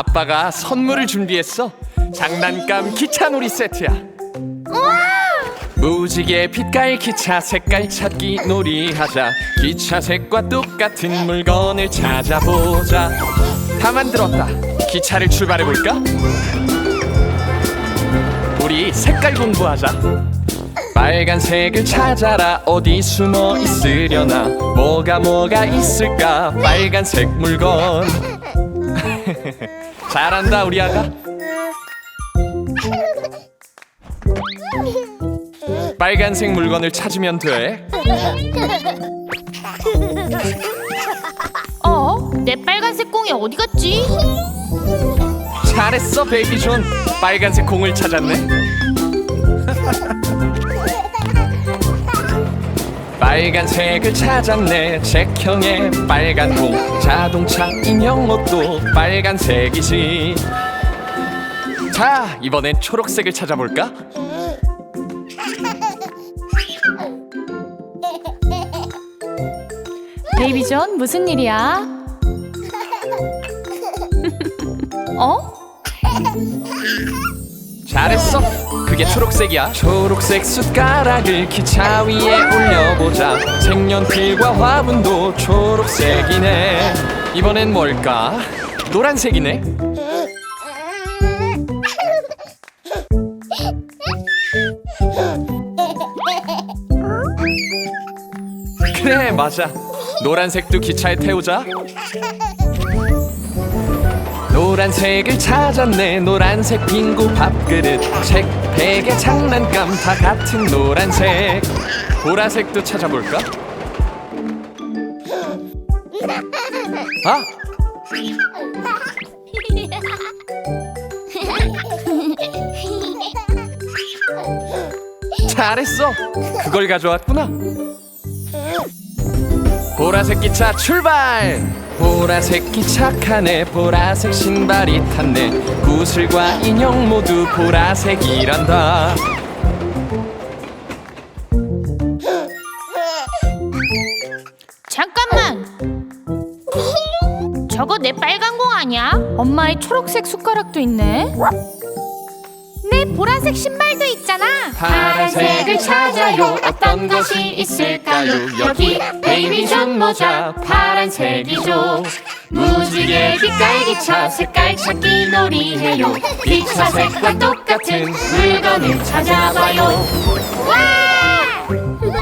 아빠가 선물을 준비했어. 장난감 기차놀이 세트야. 무지개 빛깔 기차 색깔 찾기 놀이하자. 기차 색과 똑같은 물건을 찾아보자. 다 만들었다. 기차를 출발해 볼까? 우리 색깔 공부하자. 빨간색을 찾아라 어디 숨어 있으려나 뭐가 뭐가 있을까 빨간색 물건 잘한다 우리 아가 빨간색 물건을 찾으면 돼 어? 내 빨간색 공이 어디 갔지? 잘했어 베이비 존 빨간색 공을 찾았네 빨간 색을 찾았네 책형의 빨간 공 자동차 인형 옷도 빨간색이지 자 이번엔 초록색을 찾아볼까? 베이비 존 무슨 일이야? 어? 잘했어? 그게 초록색이야? 초록색 숟가락을 기차 위에 올려보자. 색연필과 화분도 초록색이네. 이번엔 뭘까? 노란색이네. 그래 맞아. 노란색도 기차에 태우자 노란색을 찾았네. 노란색 빙고 밥그릇. 책 베개 장난감 다 같은 노란색. 보라색도 찾아볼까? 아! 잘했어. 그걸 가져왔구나. 보라색 기차 출발 보라색 기차 칸에 보라색 신발이 탔네 구슬과 인형 모두 보라색이란다 잠깐만. 저거 내 빨간 공 아니야? 엄마의 초록색 숟가락도 있네. 내 보라색 신발도 있잖아. 파란색을 찾아요. 어떤 것이 있을까요? 여기 베이비 존 모자 파란색이죠. 무지개 빛깔 기차 색깔 찾기 놀이해요. 기차 색과 똑같은 물건을 찾아봐요. 와!